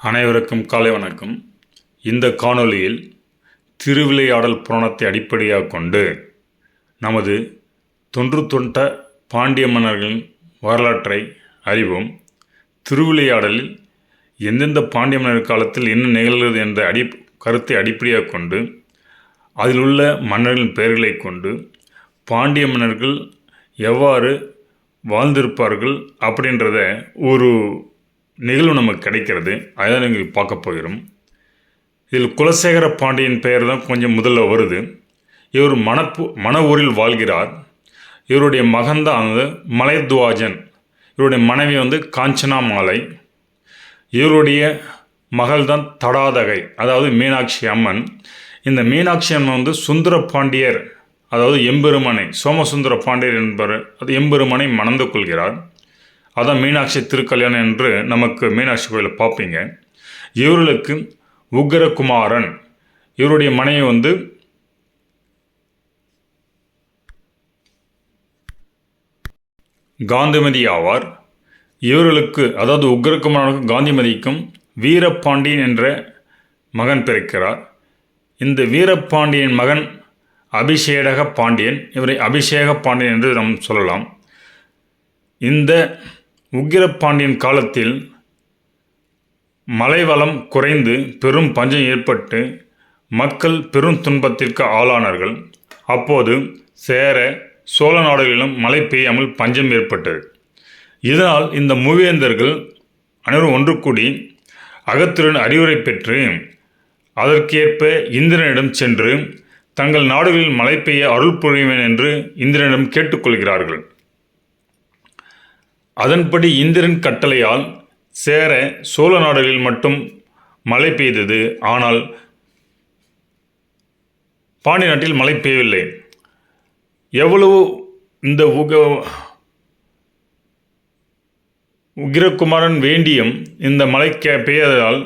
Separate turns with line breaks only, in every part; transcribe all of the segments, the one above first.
அனைவருக்கும் காலை வணக்கம். இந்த காணொளியில் திருவிளையாடல் புராணத்தை அடிப்படையாக கொண்டு நமது தொன்று தொண்ட பாண்டிய மன்னர்களின் வரலாற்றை அறிவோம். திருவிளையாடலில் எந்தெந்த பாண்டிய மன்னர் காலத்தில் என்ன நிகழ்கிறது என்ற அடி கருத்தை அடிப்படையாக கொண்டு அதில் உள்ள மன்னர்களின் பெயர்களை கொண்டு பாண்டிய மன்னர்கள் எவ்வாறு வாழ்ந்திருப்பார்கள் அப்படின்றத ஒரு நிகழ்வு நமக்கு கிடைக்கிறது. அதான் நீங்கள் பார்க்க போகிறோம். இதில் குலசேகர பாண்டியன் பெயர் தான் கொஞ்சம் முதல்ல வருது. இவர் மணப்பு மண ஊரில் வாழ்கிறார். இவருடைய மகன் தான் வந்து மலைத்வாஜன் இவருடைய மனைவி வந்து காஞ்சனா மாலை இவருடைய மகள் தான் தடாதகை அதாவது மீனாட்சி அம்மன். இந்த மீனாட்சி அம்மன் வந்து சுந்தர பாண்டியர் அதாவது எம்பெருமனை சோமசுந்தர பாண்டியர் என்பவர் அது எம்பெருமனை மணந்து கொள்கிறார். அதான் மீனாட்சி திருக்கல்யாணம் என்று நமக்கு மீனாட்சி கோயிலில் பார்ப்பீங்க. இவர்களுக்கு உக்ரகுமாரன் இவருடைய மனைவி வந்து காந்திமதி ஆவார். இவர்களுக்கு அதாவது உக்ரகுமாரனுக்கும் காந்திமதிக்கும் வீரபாண்டியன் என்ற மகன் பிறக்கிறார். இந்த வீரபாண்டியன் மகன் அபிஷேக பாண்டியன் இவரை அபிஷேக பாண்டியன் என்று நாம் சொல்லலாம். இந்த உக்கிரபாண்டியன் காலத்தில் மலைவளம் குறைந்து பெரும் பஞ்சம் ஏற்பட்டு மக்கள் பெரும் துன்பத்திற்கு ஆளானார்கள். அப்போது சேர சோழ நாடுகளிலும் மழை பெய்யாமல் பஞ்சம் ஏற்பட்டது. இதனால் இந்த மூவேந்தர்கள் அனைவரும் ஒன்று கூடி அகத்திரன் அறிவுரை பெற்று அதற்கேற்ப இந்திரனிடம் சென்று தங்கள் நாடுகளில் மழை பெய்ய அருள் புரிவேன் என்று இந்திரனிடம் கேட்டுக்கொள்கிறார்கள். அதன்படி இந்திரன் கட்டளையால் சேர சோழ நாடுகளில் மட்டும் மழை பெய்தது. ஆனால் பாண்டி நாட்டில் மழை பெய்யவில்லை. எவ்வளவு இந்த உக உக்கிரகுமாரன் வேண்டியும் இந்த மழை கே பெய்யாததால்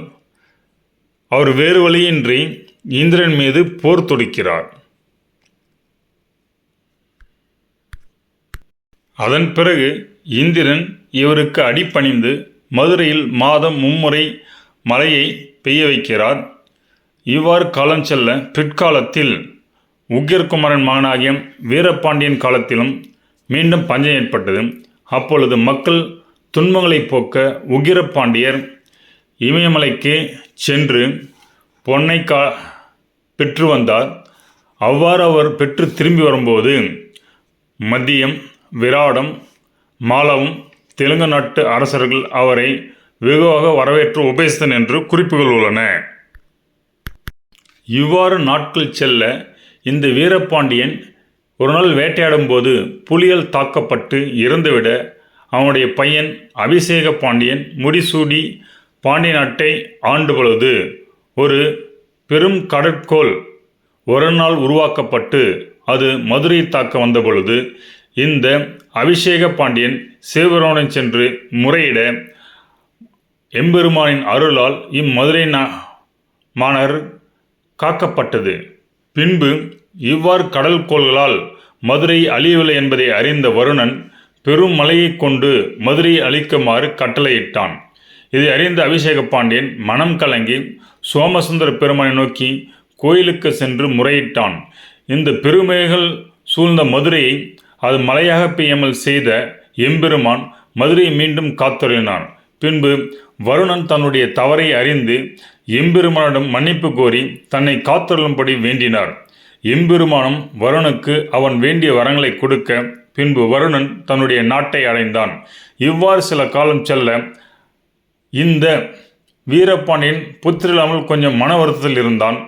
அவர் வேறு வழியின்றி இந்திரன் மீது போர் தொடுக்கிறார். அதன் பிறகு இந்திரன் இவருக்கு அடிபணிந்து மதுரையில் மாதம் மும்முறை மழையை பெய்ய வைக்கிறார். இவ்வாறு காலம் செல்ல பிற்காலத்தில் உக்கிரகுமாரன் மகனாகிய வீரபாண்டியன் காலத்திலும் மீண்டும் பஞ்சம் ஏற்பட்டது. அப்பொழுது மக்கள் துன்பங்களை போக்க உக்கிரபாண்டியர் இமயமலைக்கு சென்று பொன்னை கா பெற்று வந்தார். அவ்வாறு அவர் பெற்று திரும்பி வரும்போது மதியம் விராடம் மாலவும் தெலுங்கு நாட்டு அரசர்கள் அவரை வெகுவாக வரவேற்று உபேசித்தன் என்று குறிப்புகள் உள்ளன. இவ்வாறு நாட்கள் செல்ல இந்த வீரபாண்டியன் ஒரு நாள் வேட்டையாடும்போது புலிகள் தாக்கப்பட்டு இறந்துவிட அவனுடைய பையன் அபிஷேக பாண்டியன் முடிசூடி பாண்டிய நாட்டை ஆண்டு பொழுது ஒரு பெரும் கடற்கோள் ஒரு நாள் உருவாக்கப்பட்டு அது மதுரையை தாக்க வந்த பொழுது இந்த அபிஷேக பாண்டியன் சிவபெருமானுடன் சென்று முறையிட எம்பெருமானின் அருளால் இம்மதுரை நா காக்கப்பட்டது. பின்பு இவ்வாறு கடல் கோள்களால் மதுரை அழியவில்லை என்பதை அறிந்த வருணன் பெரும் மலையை கொண்டு மதுரையை அழிக்குமாறு கட்டளையிட்டான். இதை அறிந்த அபிஷேக பாண்டியன் மனம் கலங்கி சோமசுந்தர பெருமானை நோக்கி கோயிலுக்கு சென்று முறையிட்டான். இந்த பெருமைகள் சூழ்ந்த மதுரையை அது மழையாக பெய்யாமல் செய்த எம்பெருமான் மதுரையை மீண்டும் காத்தொழினான் பின்பு வருணன் தன்னுடைய தவறை அறிந்து எம்பெருமானிடம் மன்னிப்பு கோரி தன்னை காத்தொள்ளும்படி வேண்டினார். எம்பெருமானும் வருணனுக்கு அவன் வேண்டிய வரங்களை கொடுக்க பின்பு வருணன் தன்னுடைய நாட்டை அடைந்தான். இவ்வாறு சில காலம் செல்ல இந்த வீரப்பாண்டியன் புத்திரில்லாமல் கொஞ்சம் மன வருத்தத்தில் இருந்தான்.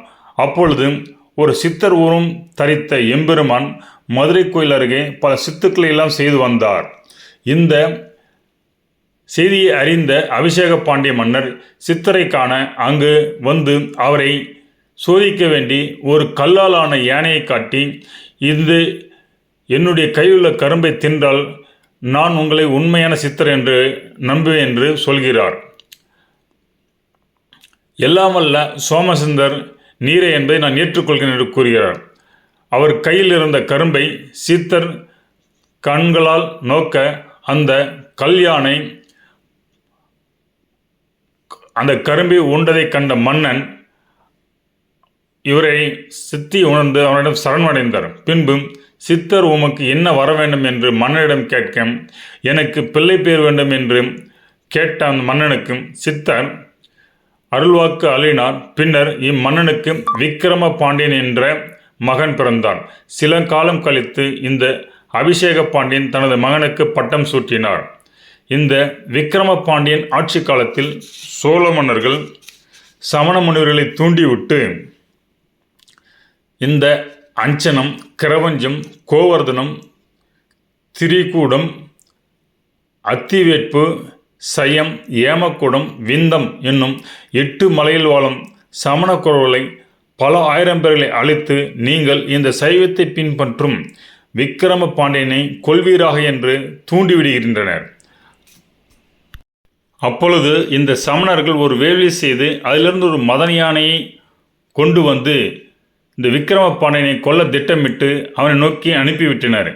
அப்பொழுது ஒரு சித்தர் ஊரும் தரித்த எம்பெருமான் மதுரை கோயில் அருகே பல சித்துக்களை எல்லாம் செய்து வந்தார். இந்த செய்தியை அறிந்த அபிஷேக பாண்டிய மன்னர் சித்தரை காண அங்கு வந்து அவரை சோதிக்க வேண்டி ஒரு கல்லாலான யானையை காட்டி இது என்னுடைய கையுள்ள கரும்பை தின்றால் நான் உங்களை உண்மையான சித்தர் என்று நம்புவேன் என்று சொல்கிறார். எல்லாமல்ல சோமசுந்தர் நீரை என்பதை நான் ஏற்றுக்கொள்கிறேன் என்று கூறுகிறார். அவர் கையில் இருந்த கரும்பை சித்தர் கண்களால் நோக்க அந்த கல்யாணை அந்த கரும்பை உண்டதைக் கண்ட மன்னன் இவரை சித்தி உணர்ந்து அவனிடம் சரணடைந்தார். பின்பு சித்தர் உமக்கு என்ன வர வேண்டும்? என்று மன்னனிடம் கேட்க எனக்கு பிள்ளை பேர் வேண்டும் என்று கேட்ட அந்த மன்னனுக்கும் சித்தர் அருள்வாக்கு அழினார் பின்னர் இம்மன்னனுக்கு விக்கிரம பாண்டியன் என்ற மகன் பிறந்தான். சில காலம் கழித்து இந்த அபிஷேக பாண்டியன் தனது மகனுக்கு பட்டம் சூட்டினார். இந்த விக்கிரம பாண்டியன் ஆட்சி காலத்தில் சோழ மன்னர்கள் சமண முனிவர்களை தூண்டிவிட்டு இந்த அஞ்சனம் கிரவஞ்சம் கோவர்தனம் திரிகூடம் அத்திவேட்பு சயம் ஏமக்கூடம் விந்தம் என்னும் எட்டு மலையில் வாழும் சமணக்குறவர்களை பல ஆயிரம் பேர்களை அழைத்து நீங்கள் இந்த சைவத்தை பின்பற்றும் விக்கிரம பாண்டியனை கொள்வீராக என்று தூண்டிவிடுகின்றனர். அப்பொழுது இந்த சமணர்கள் ஒரு வேள்வி செய்து அதிலிருந்து ஒரு மதன யானையை கொண்டு வந்து இந்த விக்கிரம பாண்டியனை கொல்ல திட்டமிட்டு அவனை நோக்கி அனுப்பிவிட்டனர்.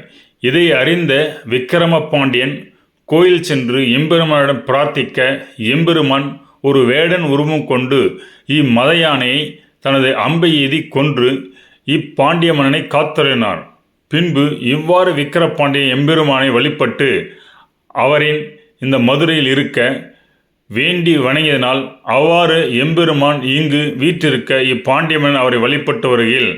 இதை அறிந்த விக்கிரம பாண்டியன் கோயில் சென்று எம்பெருமானிடம் பிரார்த்திக்க எம்பெருமான் ஒரு வேடன் உருவம் கொண்டு இம்மத யானையை தனது அம்பை எதி கொன்று இப்பாண்டிய மன்னனை காத்தருளினார். பின்பு இவ்வாறு விக்கிரபாண்டியன் எம்பெருமானை வழிபட்டு அவரின் இந்த மதுரையில் இருக்க வேண்டி வணங்கியதனால் அவ்வாறு எம்பெருமான் இங்கு வீற்றிருக்க இப்பாண்டியமன் அவரை வழிபட்டு வருகையில்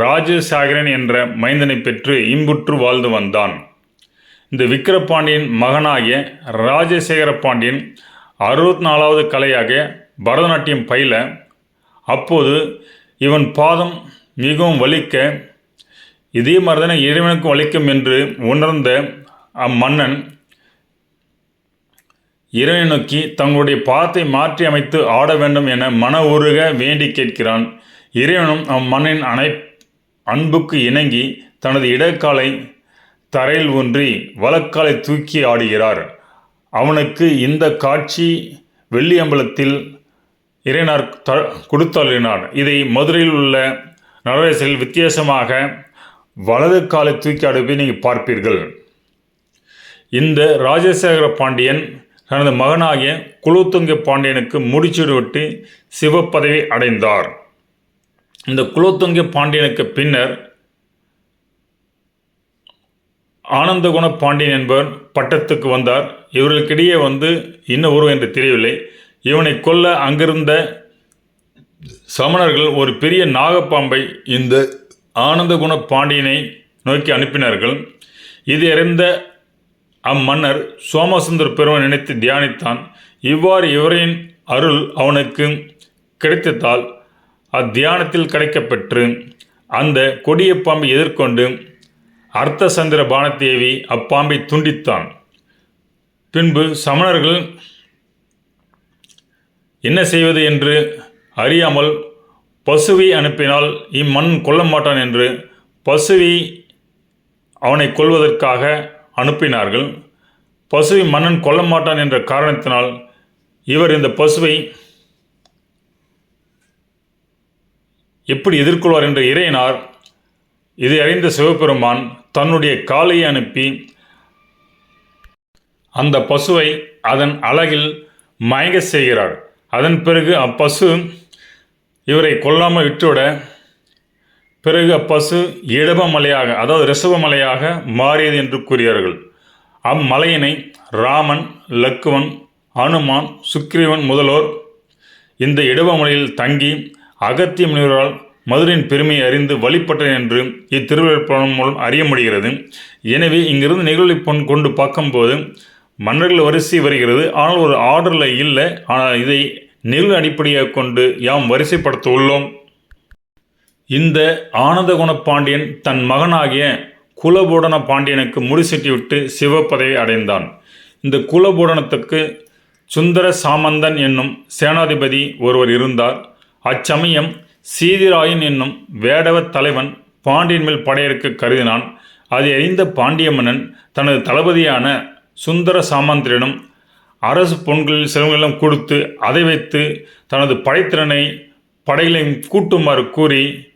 ராஜசாகரன் என்ற மைந்தனை பெற்று இன்புற்று வாழ்ந்து வந்தான். இந்த விக்கிரபாண்டியன் மகனாகிய ராஜசேகர பாண்டியன் அறுபத்தி நாலாவது கலையாக பரதநாட்டியம் பயில அப்போது இவன் பாதம் மிகவும் வலிக்க இதே மாதிரிதானே இறைவனுக்கும் வலிக்கும் என்று உணர்ந்த அம்மன்னன் இறைவனை நோக்கி தங்களுடைய பாதத்தை மாற்றி அமைத்து ஆட வேண்டும் என மன உருக வேண்டி கேட்கிறான். இறைவனும் அம்மன்னின் அனை அன்புக்கு இணங்கி தனது இடக்காலை தரையில் ஊன்றி வலக்காலை தூக்கி ஆடுகிறார். அவனுக்கு இந்த காட்சி வெள்ளி அம்பலத்தில் இறைனார் த கொடுத்தள்ளினார் இதை மதுரையில் உள்ள நடராசில் வித்தியாசமாக வலது காலை தூக்கி அடுப்பை நீங்கள் பார்ப்பீர்கள். இந்த ராஜசேகர பாண்டியன் தனது மகனாகிய குலோத்துங்க பாண்டியனுக்கு முடிச்சுவிட்டு சிவப்பதவி அடைந்தார். இந்த குலோத்துங்க பாண்டியனுக்கு பின்னர் ஆனந்தகுண பாண்டியன் என்பவர் பட்டத்துக்கு வந்தார். இவர்களுக்கிடையே வந்து இன்ன உருவம் என்று தெரியவில்லை. இவனை கொல்ல அங்கிருந்த சமணர்கள் ஒரு பெரிய நாகப்பாம்பை இந்த ஆனந்தகுண பாண்டியனை நோக்கி அனுப்பினார்கள். இது அறிந்த அம்மன்னர் சோமசுந்தர பெருமன் நினைத்து தியானித்தான். இவ்வாறு இவரின் அருள் அவனுக்கு கிடைத்ததால் அத்தியானத்தில் கிடைக்கப்பெற்று அந்த கொடிய பாம்பை எதிர்கொண்டு அர்த்தசந்திர பானத்தேவி அப்பாம்பை துண்டித்தான். பின்பு சமணர்கள் என்ன செய்வது என்று அறியாமல் பசுவை அனுப்பினால் இம்மண் கொல்ல மாட்டான் என்று பசுவை அவனை கொல்வதற்காக அனுப்பினார்கள். பசுவை மன்னன் கொல்ல மாட்டான் என்ற காரணத்தினால் இவர் இந்த பசுவை எப்படி எதிர்கொள்வார் என்று இறையினார் இதை அறிந்த சிவபெருமான் தன்னுடைய காலை அனுப்பி அந்த பசுவை அதன் அழகில் மயங்க செய்கிறார். அதன் பிறகு அப்பசு இவரை கொல்லாமல் விட்டுவிட பிறகு அப்பசு இடப மலையாக அதாவது ரிஷப மலையாக மாறியது என்று கூறியார்கள் அம்மலையினை ராமன் லக்குவன் அனுமான் சுக்ரீவன் முதல்வர் இந்த இடபமலையில் தங்கி அகத்திய முனிவரால் மதுரையின் பெருமையை அறிந்து வழிபட்டனர் என்று இத்திருவிழப்படம் மூலம் அறிய முடிகிறது. எனவே இங்கிருந்து நிகழ்வை பொன் கொண்டு பார்க்கும்போது மன்னர்கள் வரிசை வருகிறது. ஆனால் ஒரு ஆர்டரில் இல்லை. ஆனால் இதை நிகழ்வு அடிப்படையாக கொண்டு யாம் வரிசைப்படுத்த உள்ளோம். இந்த ஆனந்தகுண பாண்டியன் தன் மகனாகிய குலபூடன பாண்டியனுக்கு முடிசூட்டிவிட்டு சிவப்பதவி அடைந்தான். இந்த குலபூடனத்துக்கு சுந்தர சாமந்தன் என்னும் சேனாதிபதி ஒருவர் இருந்தார். அச்சமயம் சீதிராயன் என்னும் வேடவத் தலைவன் பாண்டியன் மேல் படையெடுக்க கருதினான். அதை அறிந்த பாண்டிய மன்னன் தனது தளபதியான சுந்தர சாமந்தரிடம் அரசு பொன்களில் செல்வங்களெல்லாம் கொடுத்து அதை வைத்து தனது படைத்திறனை படைகளையும் கூட்டுமாறு கூறி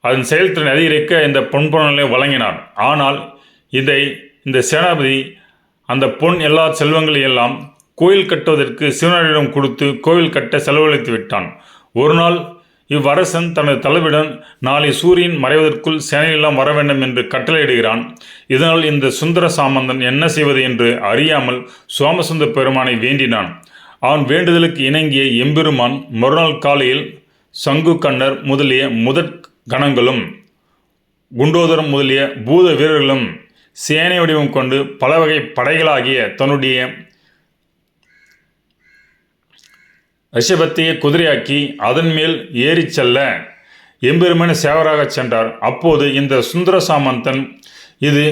அதன் செயல்திறனை அதிகரிக்க இந்த பொன்பொருளை வழங்கினார் ஆனால் இதை இந்த சேனாபதி அந்த பொன் எல்லா செல்வங்களையும் எல்லாம் கோயில் கட்டுவதற்கு சிவனரிடம் கொடுத்து கோவில் கட்ட செலவழித்து விட்டான். ஒரு நாள் இவ்வரசன் தனது தலைவிடன் நாளை சூரியன் மறைவதற்குள் சேனையெல்லாம் வர வேண்டும் என்று கட்டளையிடுகிறான். இதனால் இந்த சுந்தர சாமந்தன் என்ன செய்வது என்று அறியாமல் சோமசுந்த பெருமானை வேண்டினான். அவன் வேண்டுதலுக்கு இணங்கிய எம்பெருமான் மறுநாள் காலையில் சங்கு கண்ணர் முதலிய முதற் கணங்களும் குண்டோதரம் முதலிய பூத வீரர்களும் சேனை வடிவம் கொண்டு பல வகை படைகளாகிய தன்னுடைய ரிஷபத்தையே குதிரையாக்கி அதன் மேல் ஏறிச் செல்ல எம்பெருமான சேவராகச் சென்றார். அப்போது இந்த சுந்தர சாமந்தன் இது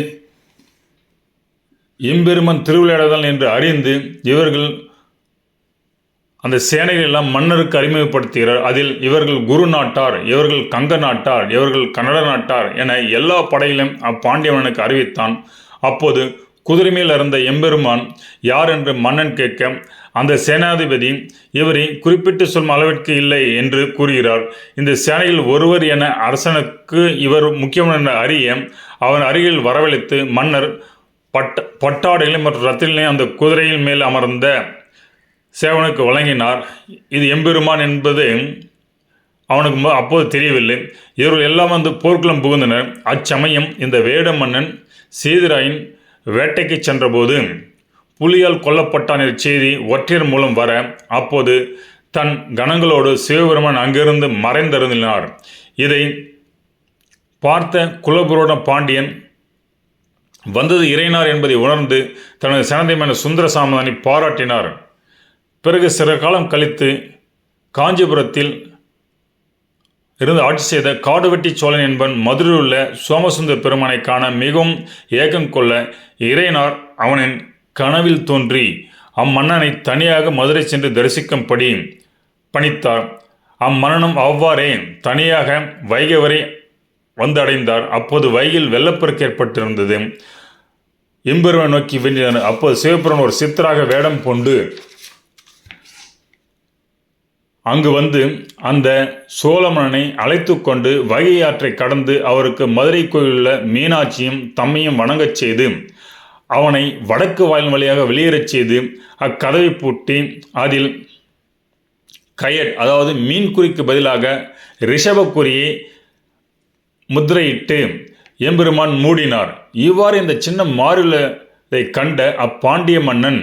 எம்பெருமன் திருவிளையாடுதல் என்று அறிந்து இவர்கள் அந்த சேனைகள் எல்லாம் மன்னருக்கு அறிமுகப்படுத்துகிறார். அதில் இவர்கள் குரு நாட்டார் இவர்கள் கங்க நாட்டார் இவர்கள் கன்னட நாட்டார் என எல்லா படையிலும் அப்பாண்டியவனுக்கு அறிவித்தான். அப்போது குதிரை மேல் இருந்த எம்பெருமான் யார்? என்று மன்னன் கேட்க அந்த சேனாதிபதி இவரை குறிப்பிட்டு சொல்லும் அளவிற்கு இல்லை என்று கூறுகிறார். இந்த சேனையில் ஒருவர் என அரசனுக்கு இவர் முக்கியமான என அறிய அவன் அருகில் வரவழைத்து மன்னர் பட்ட பட்டாடைகளையும் மற்றும் ரத்திலையும் அந்த குதிரையின் மேல் அமர்ந்த சேவனுக்கு வழங்கினார். இது எம்பெருமான் என்பது அவனுக்கு அப்போது தெரியவில்லை. இவர்கள் எல்லாம் வந்து போர்க்குளம் புகுந்தனர். அச்சமயம் இந்த வேட மன்னன் சீதராயின் வேட்டைக்கு சென்றபோது புலியால் கொல்லப்பட்டான் செய்தி ஒற்றையர் மூலம் வர அப்போது தன் கணங்களோடு சிவபெருமான் அங்கிருந்து மறைந்திருந்தினார். இதை பார்த்த குலபுரோட பாண்டியன் வந்தது இறைனார் என்பதை உணர்ந்து தனது சனதைமான சுந்தர சாமதானி பாராட்டினார். பிறகு சில காலம் கழித்து காஞ்சிபுரத்தில் இருந்து ஆட்சி செய்த காடுவெட்டி சோழன் என்பன் மதுரையில் உள்ள சோமசுந்தர பெருமானை காண மிகவும் ஏகம் கொள்ள இறைனார் அவனின் கனவில் தோன்றி அம்மன்னனை தனியாக மதுரை சென்று தரிசிக்கும்படி பணித்தார். அம்மன்னனும் அவ்வாறே தனியாக வைகை வரை வந்தடைந்தார். அப்போது வைகையில் வெள்ளப்பெருக்கு ஏற்பட்டிருந்தது. எம்பெருமை நோக்கி வேண்டினார் அப்போது சிவபுரன் ஒரு சித்தராக வேடம் கொண்டு அங்கு வந்து அந்த சோழமன்னனை அழைத்து கொண்டு வைகை ஆற்றை கடந்து அவருக்கு மதுரை கோயிலுள்ள மீனாட்சியும் தம்மையும் வணங்கச் செய்து அவனை வடக்கு வாயில் வழியாக வெளியேறச் செய்து அக்கதவை பூட்டி அதில் கயட் அதாவது மீன் குறிக்கு பதிலாக ரிஷபக்குறியை முத்திரையிட்டு எம்பெருமான் மூடினார். இவ்வாறு இந்த சின்ன மாறுலதை கண்ட அப்பாண்டிய மன்னன்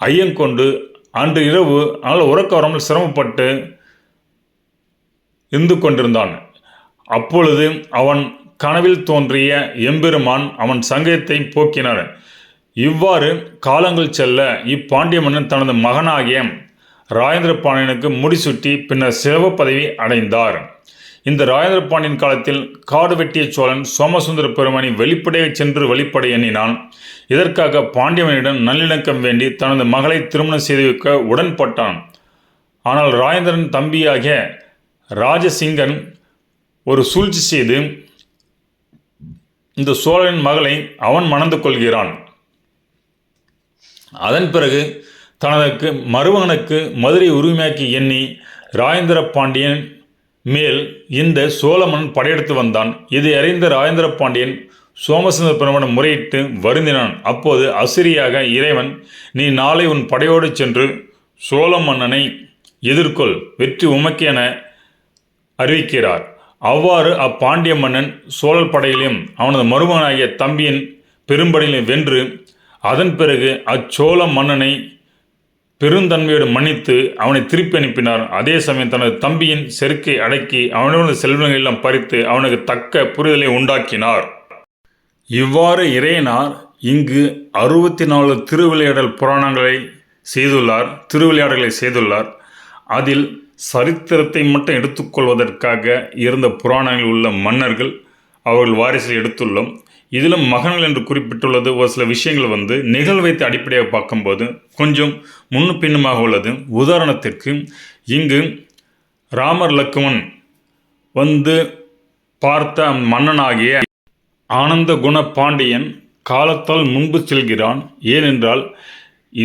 ஐயங்கொண்டு அன்று இரவு நல்ல உறக்க வராமல் சிரமப்பட்டு இருந்து கொண்டிருந்தான். அப்பொழுது அவன் கனவில் தோன்றிய எம்பெருமான் அவன் சங்கத்தை போக்கினார். இவ்வாறு காலங்கள் செல்ல இப்பாண்டிய மன்னன் தனது மகனாகிய ராஜேந்திர பாண்டியனுக்கு முடிசூட்டி பின்னர் சிவ பதவி அடைந்தார். இந்த ராஜேந்திர பாண்டியன் காலத்தில் காடு வெட்டிய சோழன் சோமசுந்தர பெருமானை வெளிப்படையாக சென்று வழிபட எண்ணினான். இதற்காக பாண்டியவனிடம் நல்லிணக்கம் வேண்டி தனது மகளை திருமணம் செய்து வைக்க உடன்பட்டான். ஆனால் ராஜேந்திரன் தம்பியாகிய ராஜசிங்கன் ஒரு சூழ்ச்சி செய்து இந்த சோழனின் மகளை அவன் மணந்து கொள்கிறான். அதன் பிறகு தனக்கு மருமகனுக்கு மதுரை உரிமையாக்கி எண்ணி ராஜேந்திர பாண்டியன் மேல் இந்த சோழமன் படையெடுத்து வந்தான். இதை அறிந்த ராஜேந்திர பாண்டியன் சோமசுந்தர பெருமனை முறையிட்டு வருந்தினான். அப்போது அசிரியாக இறைவன் நீ நாளை உன் படையோடு சென்று சோழ மன்னனை எதிர்கொள். வெற்றி உமக்கு என அறிவிக்கிறார். அவ்வாறு அப்பாண்டிய மன்னன் சோழல் படையிலும் அவனது மருமகனாகிய தம்பியின் பெரும்படையிலும் வென்று அதன் பிறகு அச்சோழ மன்னனை பெருந்தன்மையோடு மன்னித்து அவனை திருப்பி அனுப்பினார். அதே சமயம் தனது தம்பியின் செருக்கை அடக்கி அவனோட செல்வங்கள் எல்லாம் பறித்து அவனுக்கு தக்க புரிதலை உண்டாக்கினார். இவ்வாறு இறையனார் இங்கு அறுபத்தி நாலு திருவிளையாடல் புராணங்களை செய்துள்ளார் திருவிளையாடல்களை செய்துள்ளார். அதில் சரித்திரத்தை மட்டும் எடுத்துக்கொள்வதற்காக இருந்த புராணங்களில் உள்ள மன்னர்கள் அவர்கள் வாரிசில் எடுத்துள்ளோம். இதிலும் மகன்கள் என்று குறிப்பிட்டுள்ளது ஒரு சில விஷயங்கள் வந்து நிகழ்வைத்து அடிப்படையாக பார்க்கும்போது கொஞ்சம் முன்னும் பின்னுமாக உள்ளது. உதாரணத்திற்கு இங்கு ராமர் லக்குமன் வந்து பார்த்த மன்னனாகிய ஆனந்த குண பாண்டியன் காலத்தால் முன்பு செல்கிறான். ஏனென்றால்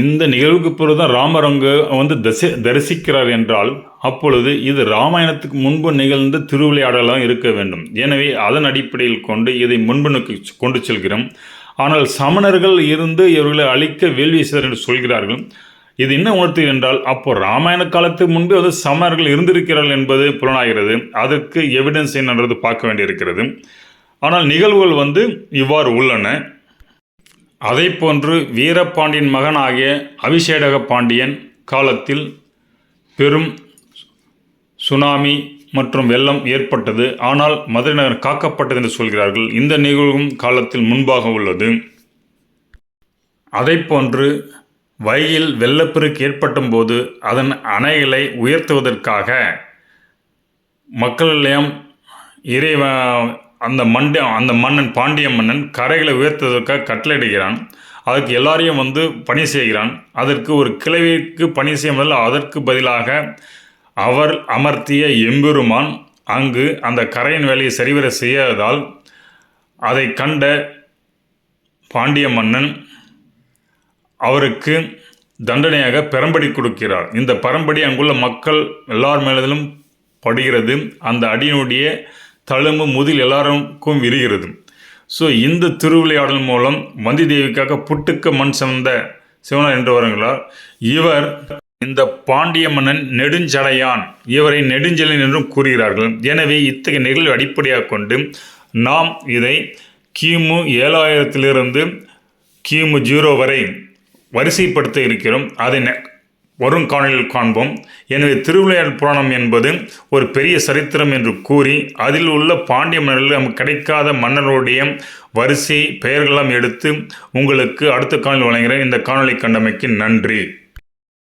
இந்த நிகழ்வுக்கு பிறகு தான் ராமர் அங்கு வந்து தசி தரிசிக்கிறார் என்றால் அப்பொழுது இது ராமாயணத்துக்கு முன்பு நிகழ்ந்த திருவிளையாடலாக இருக்க வேண்டும். எனவே அதன் அடிப்படையில் கொண்டு இதை முன்பனுக்கு கொண்டு செல்கிறோம். ஆனால் சமணர்கள் இருந்து இவர்களை அழிக்க வேள்வி செய்தார் என்று சொல்கிறார்கள். இது என்ன உணர்த்து என்றால் அப்போ ராமாயண காலத்துக்கு முன்பே வந்து சமணர்கள் இருந்திருக்கிறார்கள் என்பது புலனாகிறது. அதற்கு எவிடன்ஸ் என்னன்றது பார்க்க வேண்டியிருக்கிறது. ஆனால் நிகழ்வுகள் வந்து இவ்வாறு உள்ளன. அதை போன்று வீரபாண்டியன் மகனாகிய அபிஷேடக பாண்டியன் காலத்தில் பெரும் சுனாமி மற்றும் வெள்ளம் ஏற்பட்டது. ஆனால் மதுரை நகர் காக்கப்பட்டது என்று சொல்கிறார்கள். இந்த நிகழ்வும் காலத்தில் முன்பாக உள்ளது. அதை போன்று வைகையில் வெள்ளப்பெருக்கு ஏற்பட்டும் போது அதன் அணைகளை உயர்த்துவதற்காக மக்களிடம் இறைவ அந்த மண்ட அந்த மன்னன் பாண்டிய மன்னன் கரைகளை உயர்த்துவதற்காக கட்டளையிடுகிறான். அதற்கு எல்லாரையும் வந்து பணி செய்கிறான். அதற்கு ஒரு கிழவிக்கு பணி செய்யும் அதற்கு பதிலாக அவர் அமர்த்திய எம்பெருமான் அங்கு அந்த கரையின் வேலையை சரிவர செய்யாததால் அதை கண்ட பாண்டிய மன்னன் அவருக்கு தண்டனையாக பெரம்படி கொடுக்கிறார். இந்த பரம்படி அங்குள்ள மக்கள் எல்லார் மேலதிலும் படுகிறது. அந்த அடியினுடைய தழும்பு முதில் எல்லாருக்கும் விரிகிறது. ஸோ இந்த திருவிளையாடல் மூலம் வந்திதேவிக்காக புட்டுக்கு புட்டுக்க மண் சமந்த சிவனார் என்று வருகிறார். இவர் இந்த பாண்டிய மன்னன் நெடுஞ்சடையான். இவரை நெடுஞ்செழியன் என்றும் கூறுகிறார்கள். எனவே இத்தகைய நிகழ்வு அடிப்படையாக கொண்டு நாம் இதை கிமு ஏழாயிரத்திலிருந்து கிமு ஜீரோ வரை வரிசைப்படுத்த இருக்கிறோம். அதை நெ- வரும் காணொலியில் காண்போம். எனவே திருவிளையாடல் புராணம் என்பது ஒரு பெரிய சரித்திரம் என்று கூறி அதில் உள்ள பாண்டிய மன்னர்கள் நமக்கு கிடைக்காத மன்னருடைய வரிசை பெயர்களெல்லாம் எடுத்து உங்களுக்கு அடுத்த காணொலி வழங்குகிறேன். இந்த காணொளி கண்டமைக்கு நன்றி.